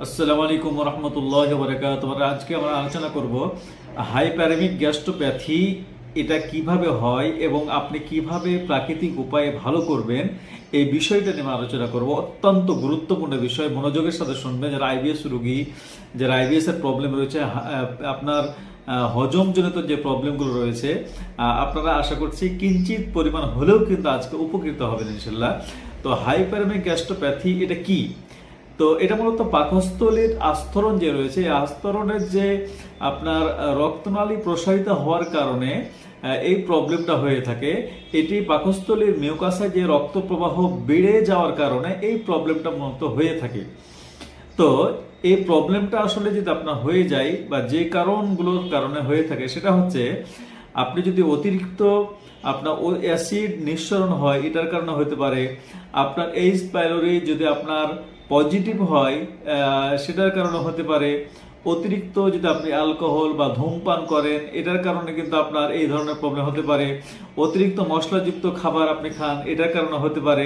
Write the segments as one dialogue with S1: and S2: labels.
S1: আসসালামু আলাইকুম রহমতুল্লাহ বরকাত আজকে আমরা আলোচনা করব হাইপ্যারামিক গ্যাস্ট্রোপ্যাথি এটা কীভাবে হয় এবং আপনি কীভাবে প্রাকৃতিক উপায়ে ভালো করবেন এই বিষয়টা নিয়ে আলোচনা করব। অত্যন্ত গুরুত্বপূর্ণ বিষয়। মনোযোগের সাথে শুনবেন। যারা আইবিএস রোগী, যারা আইবিএস প্রবলেম রয়েছে আপনার হজমজনিত যে প্রবলেমগুলো রয়েছে আপনারা আশা করছি কিঞ্চিত পরিমাণ হলেও কিন্তু আজকে উপকৃত হবেন ইনশাল্লাহ তো হাইপ্যারামিক গ্যাস্ট্রোপ্যাথি এটা কি? তো এটা মূলত পাকস্থলীর আস্তরণ যে রয়েছে আস্তরণের যে আপনার রক্তনালী প্রসারিত হওয়ার কারণে এই প্রবলেমটা হয়ে থাকে। এটি পাকস্থলীর মিউকাসে যে রক্ত প্রবাহ বেড়ে যাওয়ার কারণে এই প্রবলেমটা মূলত হয়ে থাকে। তো এই প্রবলেমটা আসলে যদি আপনার হয়ে যায় বা যে কারণগুলোর কারণে হয়ে থাকে, সেটা হচ্ছে আপনি যদি অতিরিক্ত আপনার অ্যাসিড নিঃসরণ হয়, এটার কারণে হতে পারে। আপনার এইচ পাইলোরি যদি আপনার পজিটিভ হয় সেটার কারণে হতে পারে অতিরিক্ত যদি আপনি অ্যালকোহল বা ধূমপান করেন, এটার কারণে কিন্তু আপনার এই ধরনের প্রবলেম হতে পারে। অতিরিক্ত মশলাযুক্ত খাবার আপনি খান, এটার কারণে হতে পারে।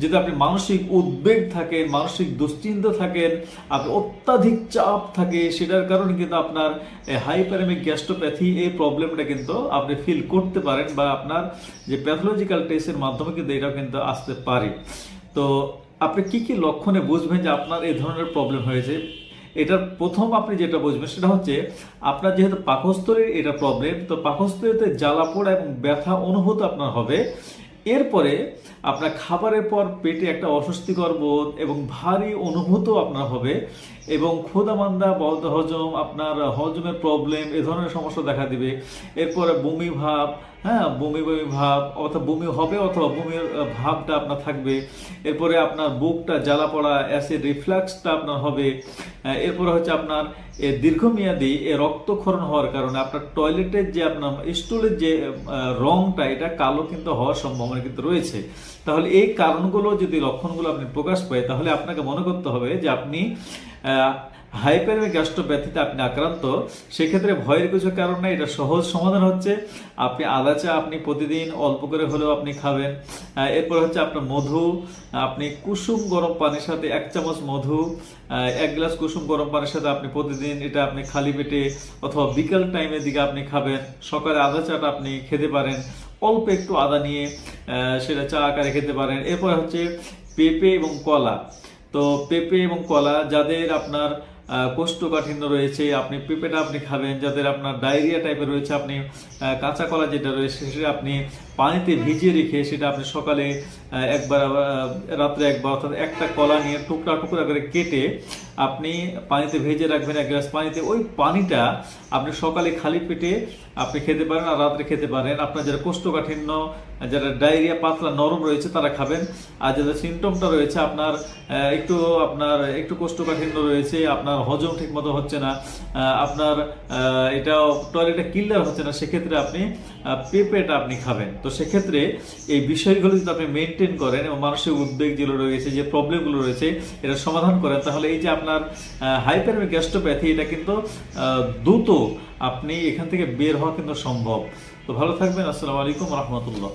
S1: যদি আপনি মানসিক উদ্বেগ থাকেন, মানসিক দুশ্চিন্তা থাকেন, আপনি অত্যাধিক চাপ থাকে, সেটার কারণে কিন্তু আপনার হাইপ্যারামিক গ্যাস্ট্রোপ্যাথি এই প্রবলেমটা কিন্তু আপনি ফিল করতে পারেন বা আপনার যে প্যাথোলজিক্যাল টেস্টের মাধ্যমে কিন্তু এটাও কিন্তু আসতে পারে। তো আপনি কি কি লক্ষণে বুঝবেন যে আপনার এই ধরনের প্রবলেম হয়েছে? এটার প্রথম আপনি যেটা বুঝবেন সেটা হচ্ছে, আপনার যেহেতু পাকস্থলীর এটা প্রবলেম তো পাকস্থলীতে জ্বালা পোড়া এবং ব্যথা অনুভূত আপনার হবে। এরপরে আপনার খাবারের পর পেটে একটা অস্বস্তিকর বোধ এবং ভারী অনুভূত আপনার হবে এবং ক্ষুদামান্দা বদ হজম, আপনার হজমের প্রবলেম এ ধরনের সমস্যা দেখা দিবে। এরপরে বমি ভাব হ্যাঁ বমি বমি ভাব অথবা বমি হবে অথবা বমির ভাবটা আপনার থাকবে। এরপরে আপনার বুকটা জ্বালা পড়া অ্যাসিড রিফ্লাক্সটা আপনার হবে। এরপরে হচ্ছে আপনার এ দীর্ঘমেয়াদী এ রক্তক্ষরণ হওয়ার কারণে আপনার টয়লেটের যে আপনার স্টুলের যে রংটা, এটা কালো কিন্তু হওয়ার সম্ভাবনা কিন্তু রয়েছে। তাহলে এই কারণগুলো যদি লক্ষণগুলো আপনি প্রকাশ পায়, তাহলে আপনাকে মনে করতে হবে যে আপনি হাইপারমিক গ্যাস্ট্রোপ্যাথিতে আপনি আক্রান্ত, সেক্ষেত্রে ভয়ের কিছু কারণ নেই, এটা সহজ সমাধান হচ্ছে। আপনি আদা চা আপনি প্রতিদিন অল্প করে হলেও আপনি খাবেন। এরপর হচ্ছে আপনার মধু, আপনি কুসুম গরম পানির সাথে এক চামচ মধু এক গ্লাস কুসুম গরম পানির সাথে আপনি প্রতিদিন এটা আপনি খালি পেটে অথবা বিকাল টাইমের দিকে আপনি খাবেন। সকালে আদা চাটা আপনি খেতে পারেন, অল্প একটু আদা নিয়ে সেটা চা আকারে খেতে পারেন। এরপর হচ্ছে পেঁপে এবং কলা। তো পেঁপে এবং কলা, যাদের আপনার কোষ্ঠকাঠিন্য রয়েছে, আপনি পেঁপেটা আপনি খাবেন, যাদের আপনার ডায়রিয়া টাইপের রয়েছে, আপনি কাঁচা কলা যেটা রয়েছে, সেটা আপনি পানিতে ভিজিয়ে রেখে সেটা আপনি সকালে একবার রাত্রে একবার, অর্থাৎ একটা কলা নিয়ে টুকরা টুকরা করে কেটে আপনি পানিতে ভেজে রাখবেন এক গ্লাস পানিতে। ওই পানিটা আপনি সকালে খালি পেটে আপনি খেতে পারেন আর রাত্রে খেতে পারেন। আপনার যারা কোষ্ঠকাঠিন্য, যারা ডায়রিয়া, পাতলা নরম রয়েছে, তারা খাবেন। আর যাদের সিমটমটা রয়েছে, আপনার একটু আপনার, একটু কোষ্ঠকাঠিন্য রয়েছে, আপনার হজম ঠিক মতো হচ্ছে না আপনার এটা টয়লেটে কিল্লার হচ্ছে না, সেক্ষেত্রে আপনি পেঁপেটা আপনি খাবেন। তো সেক্ষেত্রে এই বিষয়গুলো যদি আপনি মেনটেন করেন এবং মানসিক উদ্বেগ যেগুলো রয়েছে, যে প্রবলেমগুলো রয়েছে এটা সমাধান করেন, তাহলে এই যে আপনার হাইপারমিক গ্যাস্ট্রোপ্যাথি এটা কিন্তু দ্রুত আপনি এখান থেকে বের হওয়া কিন্তু সম্ভব। তো ভালো থাকবেন, আসসালামু আলাইকুম রহমতুল্লাহ।